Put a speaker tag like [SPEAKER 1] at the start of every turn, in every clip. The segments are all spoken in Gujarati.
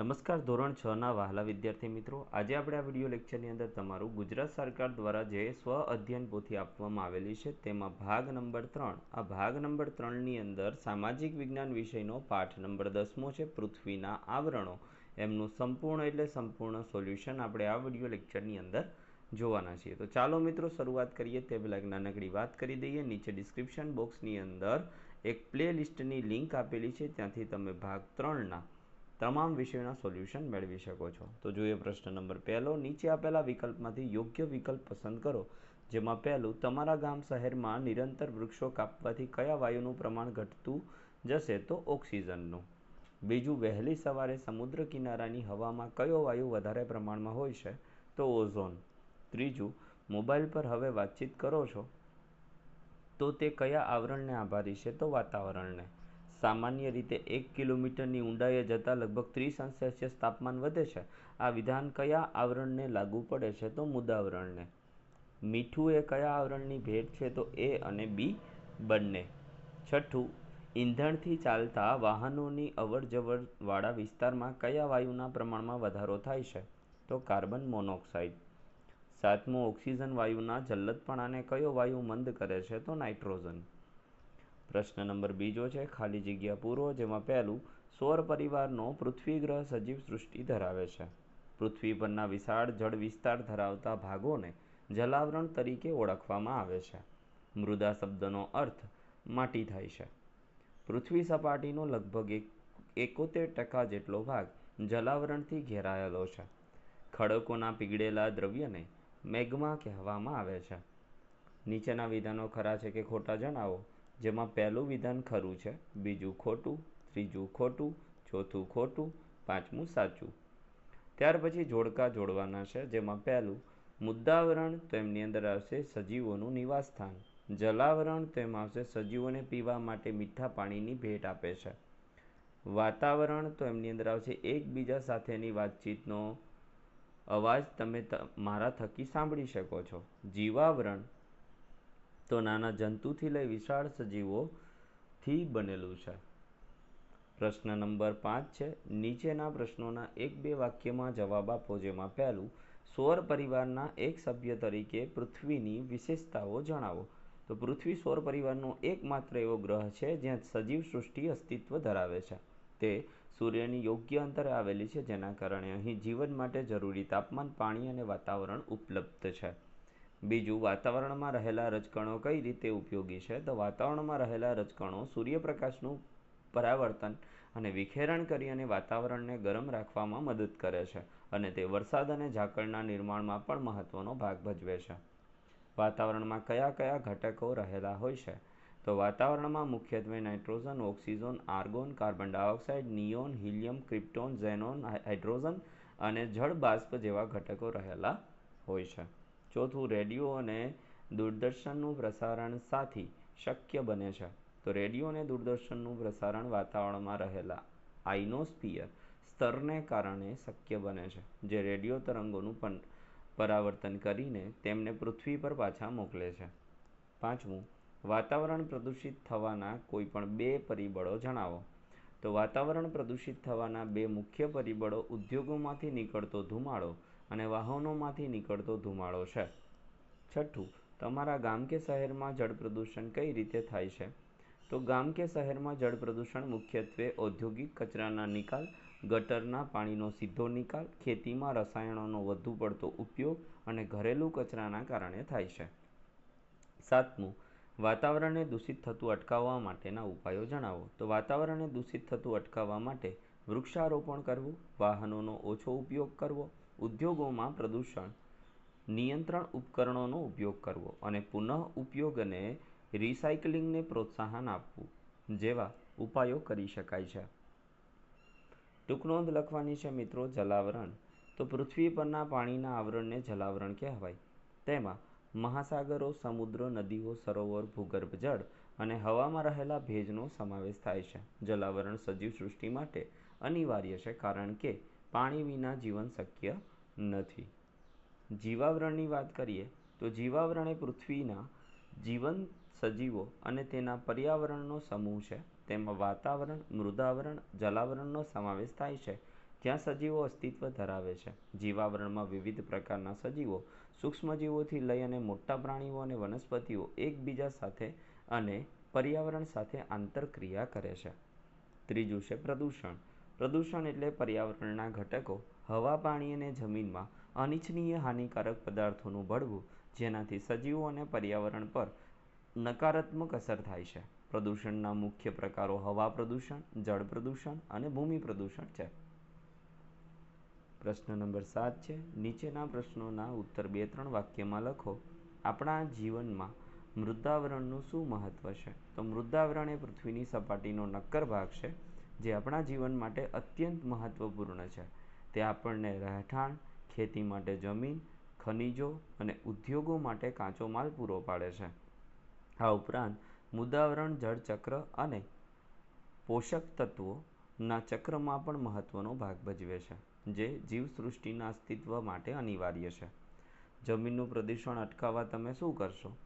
[SPEAKER 1] નમસ્કાર, ધોરણ છ ના વહાલા વિદ્યાર્થી મિત્રો. આજે આપણે આ વીડિયો લેક્ચરની અંદર તમારું ગુજરાત સરકાર દ્વારા જે સ્વ અધ્યયન પોથી આપવામાં આવેલી છે તેમાં ભાગ નંબર ત્રણ. આ ભાગ નંબર ત્રણની અંદર સામાજિક વિજ્ઞાન વિષયનો પાઠ નંબર દસમો છે, પૃથ્વીના આવરણો. એમનું સંપૂર્ણ એટલે સંપૂર્ણ સોલ્યુશન આપણે આ વીડિયો લેક્ચરની અંદર જોવાના છીએ. તો ચાલો મિત્રો શરૂઆત કરીએ. તે પહેલાં એક નાનકડી વાત કરી દઈએ. નીચે ડિસ્ક્રિપ્શન બોક્સની અંદર એક પ્લે લિસ્ટની લિંક આપેલી છે. ત્યાંથી તમે ભાગ ત્રણના તમામ વિષયોના સોલ્યુશન મેળવી શકો છો. તો જોઈએ પ્રશ્ન નંબર પહેલો, નીચે આપેલા વિકલ્પમાંથી યોગ્ય વિકલ્પ પસંદ કરો, જેમાં પહેલું, તમારા ગામ શહેરમાં નિરંતર વૃક્ષો કાપવાથી કયા વાયુનું પ્રમાણ ઘટતું જશે તો ઓક્સિજનનું. બીજું, વહેલી સવારે સમુદ્ર કિનારાની હવામાં કયો વાયુ વધારે પ્રમાણમાં હોય છે તો ઓઝોન. ત્રીજું, મોબાઈલ પર હવે વાતચીત કરો છો તો તે કયા આવરણને આભારી છે તો વાતાવરણને. સામાન્ય રીતે એક કિલોમીટરની ઊંડાઈએ જતાં લગભગ ત્રીસ અંશ સેલ્સિયસ તાપમાન વધે છે. આ વિધાન કયા આવરણને લાગુ પડે છે તો મુદાવરણને મીઠું એ કયા આવરણની ભેટ છે તો એ અને બી બંને. છઠ્ઠું, ઈંધણથી ચાલતા વાહનોની અવર જવરવાળા વિસ્તારમાં કયા વાયુના પ્રમાણમાં વધારો થાય છે તો કાર્બન મોનોક્સાઇડ. સાતમું, ઓક્સિજન વાયુના જલ્લદપણાને કયો વાયુ મંદ કરે છે તો નાઇટ્રોજન. પ્રશ્ન નંબર બીજો છે, ખાલી જગ્યા પૂરો, જેમાં પહેલું, સૌર પરિવારનો પૃથ્વી ગ્રહ સજીવ સૃષ્ટિ ધરાવે છે. પૃથ્વી પરના વિશાળ જળ વિસ્તાર ધરાવતા ભાગોને જલાવરણ તરીકે ઓળખવામાં આવે છે. મૃદા શબ્દનો અર્થ માટી થાય છે. પૃથ્વી સપાટીનો લગભગ એક, એકોતેર ટકા જેટલો ભાગ જલાવરણથી ઘેરાયેલો છે. ખડકોના પીગળેલા દ્રવ્યને મેગ્મા કહેવામાં આવે છે. નીચેના વિધાનો ખરા છે કે ખોટા જણાવો? જેમાં પહેલું વિધાન ખરું છે, બીજું ખોટું, ત્રીજું ખોટું, ચોથું ખોટું, પાંચમું સાચું. ત્યાર પછી જોડકા જોડવાના છે, જેમાં પહેલું, મુદ્દાવરણ તો એમની અંદર આવશે સજીવોનું નિવાસસ્થાન. જલાવરણ તો એમાં આવશે સજીવોને પીવા માટે મીઠા પાણીની ભેટ આપે છે. વાતાવરણ તો એમની અંદર આવશે એકબીજા સાથેની વાતચીતનો અવાજ તમે મારા થકી સાંભળી શકો છો. જીવાવરણ તો નાના જંતુથી લઈ વિશાળ સજીવોથી બનેલું છે. પ્રશ્ન નંબર પાંચ છે. નીચેના પ્રશ્નોના એક બે વાક્યમાં જવાબ આપો જેમાં પહેલું, સૌર પરિવારના એક સભ્ય તરીકે પૃથ્વીની વિશેષતાઓ જણાવો. તો પૃથ્વી સૌર પરિવારનો એકમાત્ર એવો ગ્રહ છે જ્યાં સજીવ સૃષ્ટિ અસ્તિત્વ ધરાવે છે. તે સૂર્યની યોગ્ય અંતરે આવેલી છે, જેના કારણે અહીં જીવન માટે જરૂરી તાપમાન, પાણી અને વાતાવરણ ઉપલબ્ધ છે. બીજું, વાતાવરણમાં રહેલા રજકણો કઈ રીતે ઉપયોગી છે? તો વાતાવરણમાં રહેલા રજકણો સૂર્યપ્રકાશનું પરાવર્તન અને વિખેરણ કરી અને વાતાવરણને ગરમ રાખવામાં મદદ કરે છે અને તે વરસાદ અને ઝાકળના નિર્માણમાં પણ મહત્ત્વનો ભાગ ભજવે છે. વાતાવરણમાં કયા કયા ઘટકો રહેલા હોય છે? તો વાતાવરણમાં મુખ્યત્વે nitrogen, oxygen, argon, carbon dioxide, neon, helium, krypton, xenon hydrogen અને જળ બાષ્પ જેવા ઘટકો રહેલા હોય છે. ચોથું રેડિયો અને દૂરદર્શનનું પ્રસારણ સાથી શક્ય બને છે. તો રેડિયો અને દૂરદર્શનનું પ્રસારણ વાતાવરણમાં રહેલા આઇનોસ્ફિયર સ્તરને કારણે શક્ય બને છે, જે રેડિયો તરંગોનું પણ પરાવર્તન કરીને તેમને પૃથ્વી પર પાછા મોકલે છે. પાંચમું, વાતાવરણ પ્રદૂષિત થવાના કોઈપણ બે પરિબળો જણાવો. તો વાતાવરણ પ્રદૂષિત થવાના બે મુખ્ય પરિબળો ઉદ્યોગોમાંથી નીકળતો ધુમાડો અને વાહનોમાંથી નીકળતો ધુમાડો છે. છઠ્ઠું, તમારા ગામ કે શહેરમાં જળ પ્રદૂષણ કઈ રીતે થાય છે? તો ગામ કે શહેરમાં જળ પ્રદૂષણ મુખ્યત્વે ઔદ્યોગિક કચરાના નિકાલ, ગટરના પાણીનો સીધો નિકાલ, ખેતીમાં રસાયણોનો વધુ પડતો ઉપયોગ અને ઘરેલું કચરાના કારણે થાય છે. સાતમું, વાતાવરણને દૂષિત થતું અટકાવવા માટેના ઉપાયો જણાવો. તો વાતાવરણને દૂષિત થતું અટકાવવા માટે વૃક્ષારોપણ કરવું, વાહનોનો ઓછો ઉપયોગ કરવો ઉદ્યોગોમાં પ્રદૂષણ, નિયંત્રણ ઉપકરણોનો ઉપયોગ કરવો અને પુનઃ ઉપયોગ અને રિસાયકલિંગને પ્રોત્સાહન આપવું, જેવા ઉપાયો કરી શકાય છે. ટૂંક નોંધ લખવાની છે મિત્રો, જલાવરણ. તો પૃથ્વી પરના પાણીના આવરણને જલાવરણ કહેવાય. તેમાં મહાસાગરો, સમુદ્ર, નદીઓ, સરોવર, ભૂગર્ભ જળ અને હવામાં રહેલા ભેજનો સમાવેશ થાય છે. જલાવરણ સજીવ સૃષ્ટિ માટે અનિવાર્ય છે, કારણ કે પાણી વિના જીવન શક્ય નથી. જીવાવરણની વાત કરીએ તો જીવાવરણ એ પૃથ્વીના જીવંત સજીવો અને તેના પર્યાવરણનો સમૂહ છે. તેમાં વાતાવરણ, મૃદાવરણ, જલાવરણનો સમાવેશ થાય છે, જ્યાં સજીવો અસ્તિત્વ ધરાવે છે. જીવાવરણમાં વિવિધ પ્રકારના સજીવો, સૂક્ષ્મજીવોથી લઈ અને મોટા પ્રાણીઓ અને વનસ્પતિઓ એકબીજા સાથે અને પર્યાવરણ સાથે આંતરક્રિયા કરે છે. ત્રીજું છે પ્રદૂષણ. પ્રદૂષણ એટલે પર્યાવરણના ઘટકો. હવા, પાણી અને જમીનમાં અનિચ્છનીય હાનિકારક પદાર્થોનું ભળવું જેનાથી સજીવો અને પર્યાવરણ પર નકારાત્મક અસર થાય છે. પ્રદૂષણના મુખ્ય પ્રકારો હવા પ્રદૂષણ, જળ પ્રદૂષણ અને ભૂમિ પ્રદૂષણ છે. પ્રશ્ન નંબર સાત છે, નીચેના પ્રશ્નોના ઉત્તર બે ત્રણ વાક્યમાં લખો. આપણા જીવનમાં મૃદાવરણનું શું મહત્વ છે? તો મૃદાવરણ એ પૃથ્વીની સપાટીનો નક્કર ભાગ છે. જે આપણા જીવન માટે અત્યંત મહત્વપૂર્ણ છે. તે આપણને રહેઠાણ, ખેતી માટે જમીન, ખનિજો અને ઉદ્યોગો માટે કાચો માલ પૂરો પાડે છે. આ ઉપરાંત મુદાવરણ જળચક્ર અને પોષક તત્વોના ચક્રમાં પણ મહત્વનો ભાગ ભજવે છે, જે જીવસૃષ્ટિના અસ્તિત્વ માટે અનિવાર્ય છે. જમીનનું પ્રદૂષણ અટકાવવા તમે શું કરશો?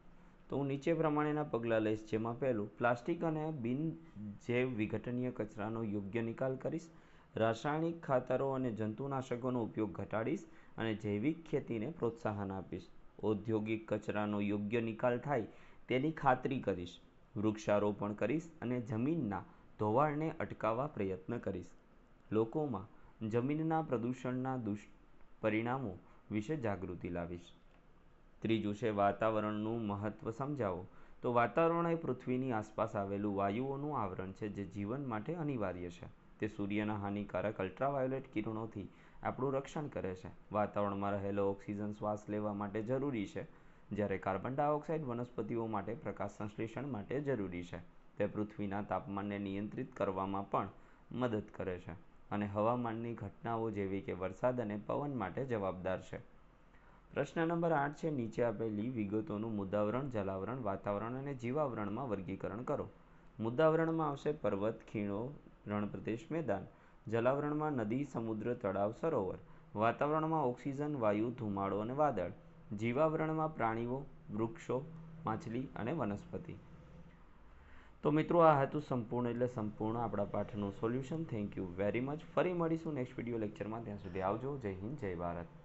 [SPEAKER 1] તો હું નીચે પ્રમાણેના પગલાં લઈશ, જેમાં પહેલું, પ્લાસ્ટિક અને બિન જૈવ વિઘટનીય કચરાનો યોગ્ય નિકાલ કરીશ, રાસાયણિક ખાતરો અને જંતુનાશકોનો ઉપયોગ ઘટાડીશ અને જૈવિક ખેતીને પ્રોત્સાહન આપીશ. ઔદ્યોગિક કચરાનો યોગ્ય નિકાલ થાય તેની ખાતરી કરીશ, વૃક્ષારોપણ કરીશ અને જમીનના ધોવાણને અટકાવવા પ્રયત્ન કરીશ. લોકોમાં જમીનના પ્રદૂષણના દુષ્પરિણામો વિશે જાગૃતિ લાવીશ. ત્રીજું છે વાતાવરણનું મહત્ત્વ સમજાવો. તો વાતાવરણ એ પૃથ્વીની આસપાસ આવેલું વાયુઓનું આવરણ છે જે જીવન માટે અનિવાર્ય છે. તે સૂર્યના હાનિકારક અલ્ટ્રાવાયોલેટ કિરણોથી આપણું રક્ષણ કરે છે. વાતાવરણમાં રહેલો ઓક્સિજન શ્વાસ લેવા માટે જરૂરી છે. જ્યારે કાર્બન ડાયોક્સાઇડ વનસ્પતિઓ માટે પ્રકાશ સંશ્લેષણ માટે જરૂરી છે. તે પૃથ્વીના તાપમાનને નિયંત્રિત કરવામાં પણ મદદ કરે છે. અને હવામાનની ઘટનાઓ જેવી કે વરસાદ અને પવન માટે જવાબદાર છે. પ્રશ્ન નંબર આઠ છે, નીચે આપેલી વિગતોનું મુદ્દાવરણ, જલાવરણ, વાતાવરણ અને જીવાવરણમાં વર્ગીકરણ કરો. મુદ્દાવરણમાં આવશે પર્વત, ખીણો, રણપ્રદેશ, મેદાન. જલાવરણમાં નદી, સમુદ્ર, તળાવ, સરોવર. વાતાવરણમાં ઓક્સિજન, વાયુ, ધુમાડો અને વાદળ. જીવાવરણમાં પ્રાણીઓ, વૃક્ષો, માછલી અને વનસ્પતિ. તો મિત્રો, આ હતું સંપૂર્ણ એટલે સંપૂર્ણ આપણા પાઠનું solution. Thank you very much ફરી મળીશું નેક્સ્ટ વીડિયો લેક્ચરમાં ત્યાં સુધી આવજો. જય હિન્દ, જય ભારત.